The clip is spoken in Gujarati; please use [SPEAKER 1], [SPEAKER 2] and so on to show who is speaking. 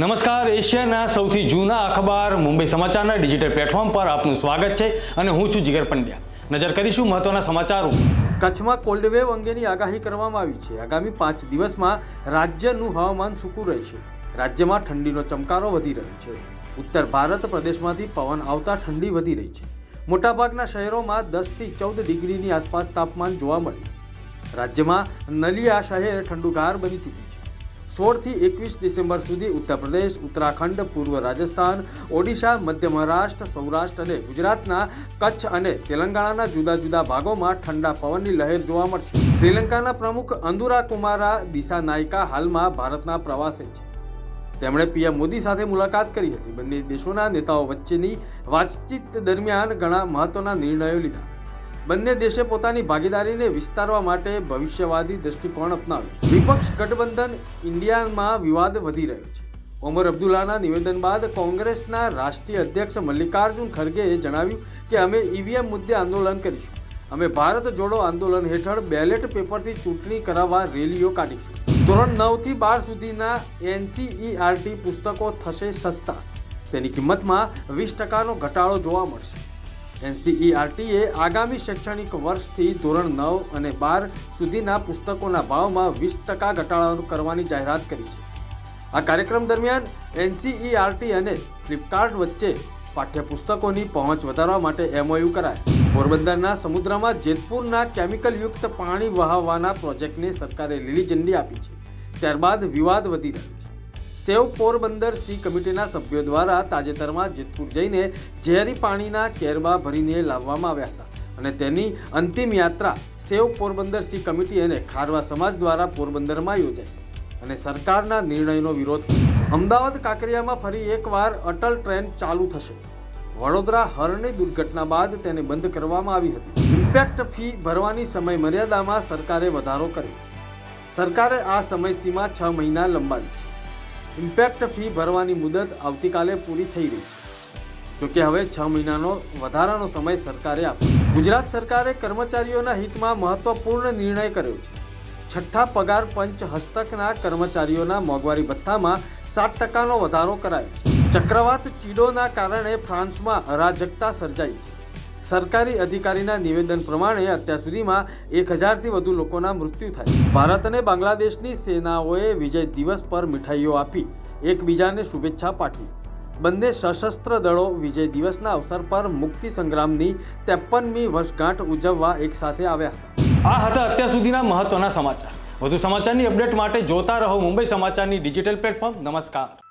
[SPEAKER 1] નમસ્કાર, એશિયાના સૌથી જૂના અખબાર મુંબઈ સમાચારના ડિજિટલ પ્લેટફોર્મ પર આપનું સ્વાગત છે અને હું છું જીગર પંડ્યા. નજર કરીશું મહત્વના સમાચારો. કચ્છમાં કોલ્ડવેવ અંગેની આગાહી કરવામાં આવી છે. આગામી પાંચ દિવસમાં રાજ્યનું હવામાન સૂકું રહેશે. રાજ્યમાં ઠંડીનો ચમકારો વધી રહ્યો છે. ઉત્તર ભારત પ્રદેશમાંથી પવન આવતા ઠંડી વધી રહી છે. મોટાભાગના શહેરોમાં દસથી ચૌદ ડિગ્રીની આસપાસ તાપમાન જોવા મળ્યું. રાજ્યમાં નલિયા શહેર ઠંડુગાર બની ચૂક્યું છે. સોળથી એકવીસ ડિસેમ્બર સુધી ઉત્તર પ્રદેશ ઉત્તરાખંડ, પૂર્વ રાજસ્થાન, ઓડિશા, મધ્ય મહારાષ્ટ્ર, સૌરાષ્ટ્ર અને ગુજરાતના કચ્છ અને તેલંગાણાના જુદા જુદા ભાગોમાં ઠંડા પવનની લહેર જોવા મળશે. શ્રીલંકાના પ્રમુખ અંદુરા કુમારા દિશા નાયકા હાલમાં ભારતના પ્રવાસે છે. તેમણે પીએમ મોદી સાથે મુલાકાત કરી હતી. બંને દેશોના નેતાઓ વચ્ચેની વાતચીત દરમિયાન ઘણા મહત્વના નિર્ણયો લીધા. બંને દેશે પોતાની ભાગીદારીને વિસ્તારવા માટે ભવિષ્યવાદી દ્રષ્ટિકોણ અપનાવ્યો. વિપક્ષ ગઠબંધન ઇન્ડિયામાં વિવાદ વધી રહ્યો છે. ઓમર અબ્દુલ્લાના નિવેદન બાદ કોંગ્રેસના રાષ્ટ્રીય અધ્યક્ષ મલ્લિકાર્જુન ખરગેએ જણાવ્યું કે અમે ઈવીએમ મુદ્દે આંદોલન કરીશું. અમે ભારત જોડો આંદોલન હેઠળ બેલેટ પેપરથી ચૂંટણી કરાવવા રેલીઓ કાઢીશું. ધોરણ નવથી બાર સુધીના એનસીઈઆરટી પુસ્તકો થશે સસ્તા. તેની કિંમતમાં વીસ ટકાનો ઘટાડો જોવા મળશે. એનસીઈઆરટીએ આગામી શૈક્ષણિક વર્ષથી ધોરણ નવ અને બાર સુધીના પુસ્તકોના ભાવમાં વીસ ટકા ઘટાડો કરવાની જાહેરાત કરી છે. આ કાર્યક્રમ દરમિયાન એનસીઈઆરટી અને ફ્લિપકાર્ટ વચ્ચે પાઠ્યપુસ્તકોની પહોંચ વધારવા માટે એમઓયુ કરાય. પોરબંદરના સમુદ્રમાં જેતપુરના કેમિકલયુક્ત પાણી વહાવવાના પ્રોજેક્ટને સરકારે લીલી ઝંડી આપી છે. ત્યારબાદ વિવાદ વધી રહ્યો છે. સેવ પોરબંદર સી કમિટીના સભ્યો દ્વારા તાજેતરમાં જેતપુર જઈને ઝેરી પાણીના કેરબા ભરીને લાવવામાં આવ્યા હતા. અને તેની અંતિમ યાત્રા સેવ પોરબંદર સી કમિટી અને ખારવા સમાજ દ્વારા પોરબંદરમાં યોજાઈ. અને સરકારના નિર્ણયનો વિરોધ અમદાવાદ કાંકરિયામાં ફરી એકવાર અટલ ટ્રેન ચાલુ થશે. વડોદરા હરની દુર્ઘટના બાદ તેને બંધ કરવામાં આવી હતી. ઇમ્પેક્ટ ફી ભરવાની સમય મર્યાદામાં સરકારે વધારો કર્યો છે. સરકારે આ સમયસીમા છ મહિના લંબાવી છે. ઇમ્પેક્ટ ફી ભરવાની મુદત આવતીકાલે પૂરી થઈ રહી છે. જોકે હવે છ મહિનાનો વધારાનો સમય સરકારે આપ્યો. ગુજરાત સરકારે કર્મચારીઓના હિતમાં મહત્વપૂર્ણ નિર્ણય કર્યો છે. છઠ્ઠા પગાર પંચ હસ્તકના કર્મચારીઓના મોંઘવારી ભથ્થામાં સાત ટકાનો વધારો કરાયો ચક્રવાત ચીડોના કારણે ફ્રાન્સમાં અરાજકતા સર્જાઈ છે. સરકારી અધિકારીના નિવેદન પ્રમાણે અત્યાર સુધીમાં એક હજારથી વધુ લોકોના મૃત્યુ થયા. ભારત અને બાંગ્લાદેશની સેનાઓએ વિજય દિવસ પર મીઠાઈઓ આપી, એકબીજાને શુભેચ્છા પાઠવી. બંને સશસ્ત્ર દળો વિજય દિવસના અવસર પર મુક્તિ સંગ્રામની ત્રેપનમી વર્ષગાંઠ ઉજવવા એકસાથે આવ્યા આ હતા અત્યાર સુધીના મહત્વના સમાચાર. વધુ સમાચારની અપડેટ માટે જોતા રહો મુંબઈ સમાચારની ડિજિટલ પ્લેટફોર્મ. નમસ્કાર.